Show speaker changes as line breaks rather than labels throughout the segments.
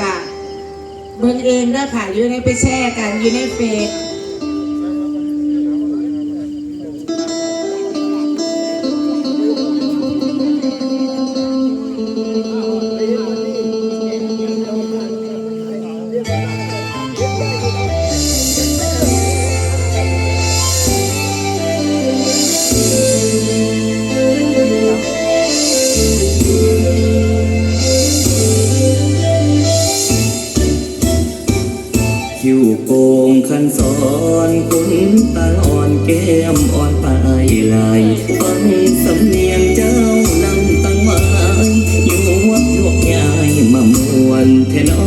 ค่ะบิ่งเองเด้อค่ะ อยู่ในไปแช่กันอยู่ในเฟซ
คิ้วโกงขันสอนคุณตาอ่อนแก้มอ่อนปลายลายฟังสำเนียงเจ้านำตั้งไม้อยู่วัดลวกยายมามวนเทนอ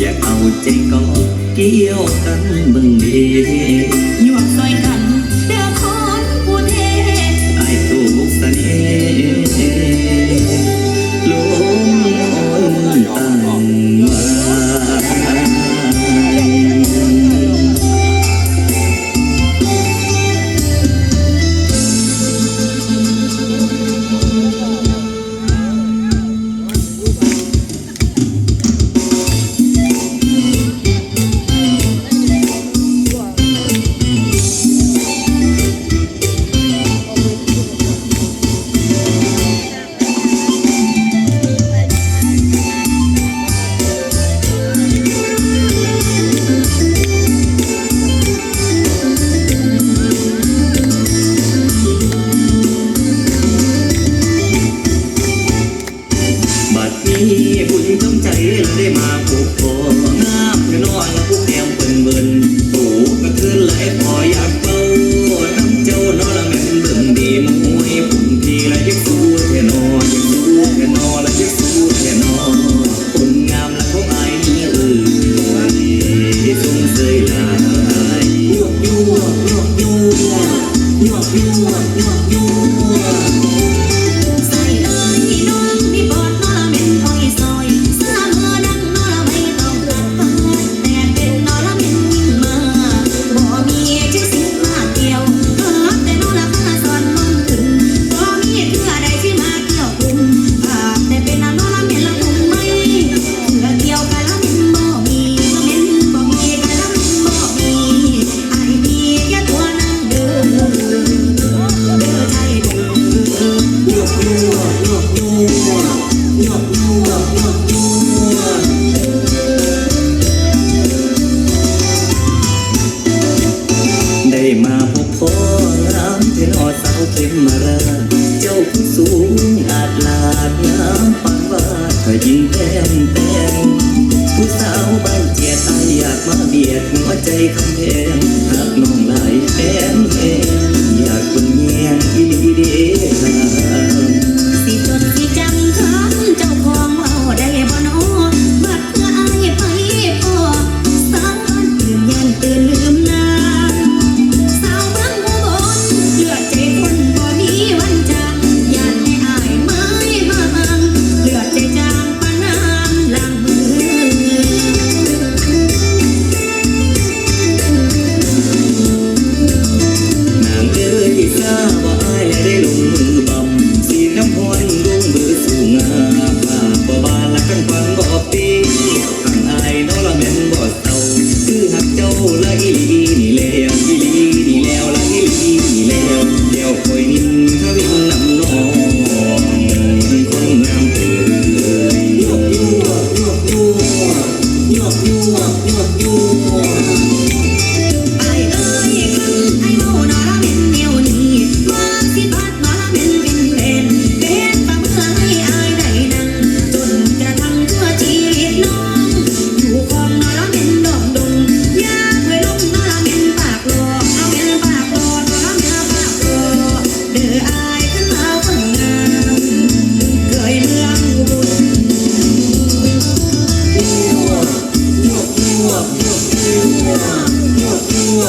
อยา
กเอาใจกอเกี่ยวกันบึงดี
หยวกซอย
you, you, you. ้มาพบพ่อรำมเทนอสาว
เข็มมา
ราเจ้าผู้สูงอาจลาดน้ำปังวาถ้ายิงแต้มแต้มผู้สาวบ้านเจียตายอยากมาเบียดหัวใจคำแพงหักน้องหลายแฟนเองอยากคนเงียงอีดี
เด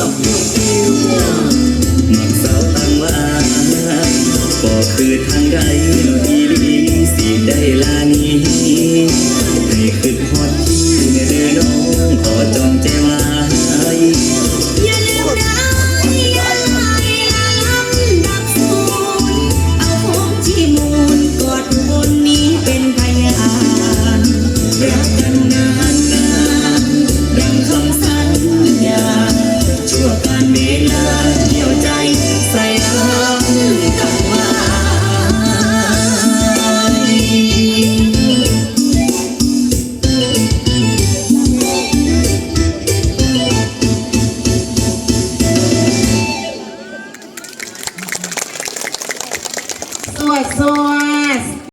สาวต่างวาบอ
กคือทา
งใด
ดีสิได้ลานี้